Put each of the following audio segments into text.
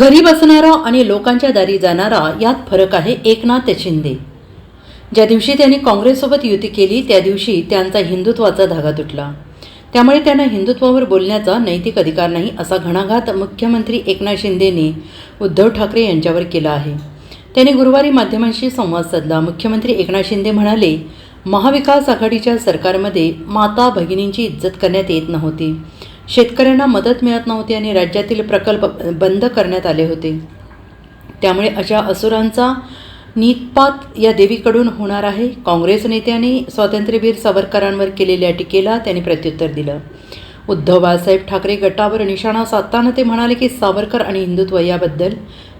घरी बसणारा आणि लोकांच्या दारी जाणारा यात फरक आहे एकनाथ शिंदे. ज्या दिवशी त्यांनी काँग्रेससोबत युती केली त्या दिवशी त्यांचा हिंदुत्वाचा धागा तुटला. त्यामुळे त्यांना हिंदुत्वावर बोलण्याचा नैतिक अधिकार नाही असा घणाघात मुख्यमंत्री एकनाथ शिंदेने उद्धव ठाकरे यांच्यावर केला आहे. त्यांनी गुरुवारी माध्यमांशी संवाद साधला. मुख्यमंत्री एकनाथ शिंदे म्हणाले महाविकास आघाडीच्या सरकारमध्ये माता भगिनींची इज्जत करण्यात येत नव्हती. शेतकऱ्यांना मदत मिळत नव्हती आणि राज्यातील प्रकल्प बंद करण्यात आले होते. त्यामुळे अशा असुरांचा नीतपात या देवीकडून होणार आहे. काँग्रेस नेत्याने स्वातंत्र्यवीर सावरकरांवर केलेल्या टीकेला त्यांनी प्रत्युत्तर दिलं. उद्धव बाळासाहेब ठाकरे गटावर निशाणा साधताना ते म्हणाले की सावरकर आणि हिंदुत्व याबद्दल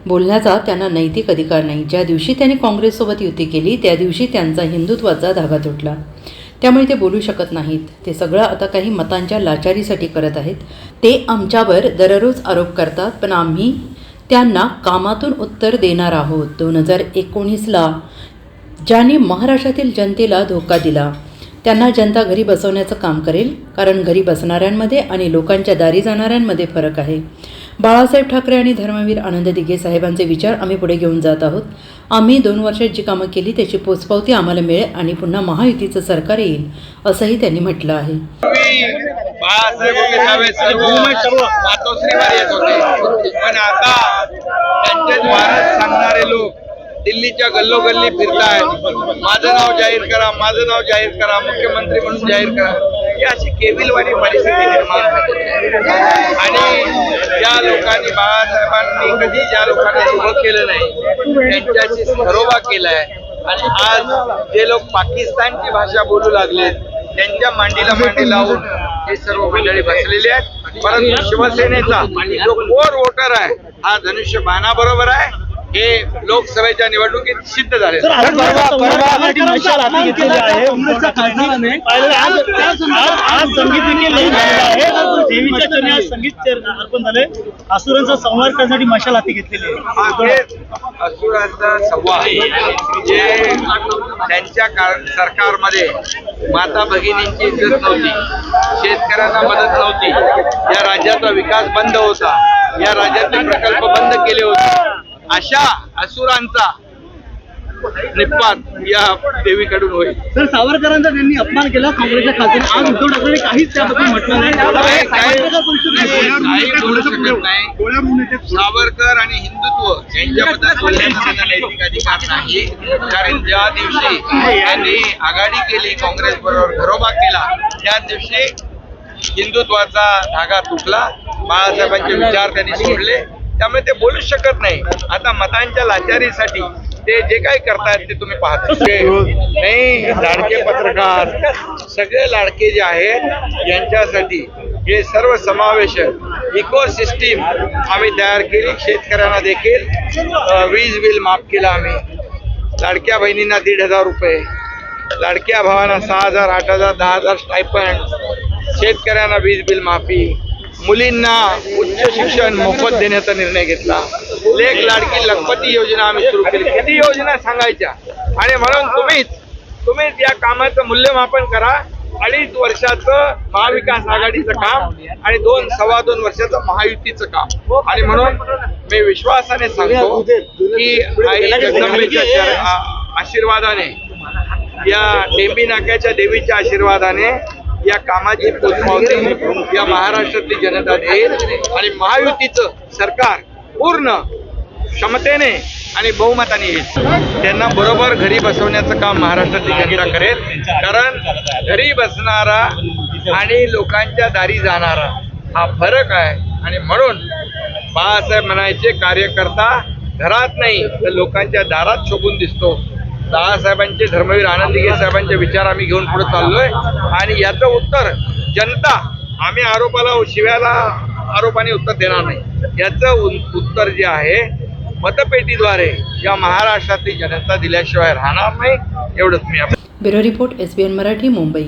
बोलण्याचा त्यांना नैतिक अधिकार नाही. ज्या दिवशी त्यांनी काँग्रेससोबत युती केली त्या दिवशी त्यांचा हिंदुत्वाचा धागा तुटला. त्यामुळे ते बोलू शकत नाहीत. ते सगळं आता काही मतांच्या लाचारीसाठी करत आहेत. ते आमच्यावर दररोज आरोप करतात पण आम्ही त्यांना कामातून उत्तर देणार आहोत. दोन हजार एकोणीसला ज्यांनी महाराष्ट्रातील जनतेला धोका दिला त्यांना जनता घरी बसवण्याचं काम करेल कारण घरी बसणाऱ्यांमध्ये आणि लोकांच्या दारी जाणाऱ्यांमध्ये फरक आहे. बाळासाहेब ठाकरे आणि धर्मवीर आनंद दिघे साहेबांचे विचार आम्ही पुढे घेऊन जात आहोत. आम्ही दोन वर्षात जी कामं केली त्याची पोचपावती आम्हाला मिळेल आणि पुन्हा महायुतीचं सरकार येईल असंही त्यांनी म्हटलं आहे. पण आता सांगणारे लोक दिल्लीच्या गल्लोगल्ली फिरतायत. माझं नाव जाहीर करा माझं नाव जाहीर करा मुख्यमंत्री म्हणून जाहीर करा. ही अशी केविलवाणी परिस्थिती निर्माण आणि ज्या लोकांनी बाळासाहेबांनी कधी ज्या लोकांना उभं केलं नाही त्यांच्याशी सरोबा केलाय. आणि आज जे लोक पाकिस्तानची भाषा बोलू लागलेत त्यांच्या मांडीला मांडी लावून हे सर्व मंडळी बसलेले आहेत. परंतु शिवसेनेचा जो कोर वोटर आहे हा धनुष्य बाणा बरोबर आहे. हे लोकसभेच्या निवडणुकीत सिद्ध झाले. आज संगीत अर्पण झालंय. असुरांचा संवाद करण्यासाठी मशाल हाती घेतलेली आहे. असुरांचा संवाद जे त्यांच्या सरकारमध्ये माता भगिनींची इज्जत नव्हती शेतकऱ्यांना मदत नव्हती या राज्याचा विकास बंद होता या राज्यातले प्रकल्प बंद केले होते. अशा असुरांचा निपात या देवीकडून होईल. सर सावरकरांचा त्यांनी अपमान केला काँग्रेसच्या खासदार आज उद्धव ठाकरे काहीच त्याबद्दल म्हटलं नाही. काही बोलू शकत नाही. सावरकर आणि हिंदुत्व यांच्याबद्दल नैतिक अधिकार नाही. कारण ज्या दिवशी त्यांनी आघाडी केली काँग्रेस बरोबर घरोबा केला त्या दिवशी हिंदुत्वाचा धागा तुटला बाळासाहेबांचे विचार त्यांनी सोडले. त्यामुळे ते बोलूच शकत नाही. आता मतांच्या लाचारीसाठी ते जे काही करतायत ते तुम्ही पाहता. नाही लाडके पत्रकार सगळे लाडके जे आहेत यांच्यासाठी हे सर्व समावेशक इको सिस्टीम आम्ही तयार केली. शेतकऱ्यांना देखील वीज बिल माफ केलं आम्ही. लाडक्या बहिणींना दीड हजार रुपये लाडक्या भावांना सहा हजार आठ हजार दहा हजार स्टायपंड शेतकऱ्यांना वीज बिल माफी मुलींना उच्च शिक्षण मोफत देण्याचा निर्णय घेतला. लेख लाडकी लखपती योजना आम्ही सुरू केली. किती योजना सांगायच्या? आणि म्हणून तुम्हीच तुम्हीच या कामाचं मूल्यमापन करा. अडीच वर्षाचं महाविकास आघाडीचं काम आणि दोन सव्वा दोन वर्षाचं महायुतीचं काम. आणि म्हणून मी विश्वासाने सांगतो की आई जगदंबेच्या आशीर्वादाने या टेंबी नाक्याच्या देवीच्या आशीर्वादाने या कामाची पोचपावती या महाराष्ट्रातली जनता देईल आणि महायुतीचं सरकार पूर्ण क्षमतेने आणि बहुमताने येईल. त्यांना बरोबर घरी बसवण्याचं काम महाराष्ट्राची जनता करेल. कारण घरी बसणारा आणि लोकांच्या दारी जाणारा हा फरक आहे. आणि म्हणून बाळासाहेब म्हणायचे कार्यकर्ता घरात नाही तर लोकांच्या दारात शोभून दिसतो. बाळासाहेबांचे धर्मवीर आनंदगीर साहेबांचे विचार आम्ही घेऊन पुढे चाललोय. आणि याचं उत्तर जनता आम्ही आरोपाला शिव्याला आरोपाने उत्तर देणार नाही. याचं उ- उत्तर जे आहे मतपेटीद्वारे या महाराष्ट्रातली जनता दिल्याशिवाय राहणार नाही एवढंच मी bureau report S B N Marathi Mumbai.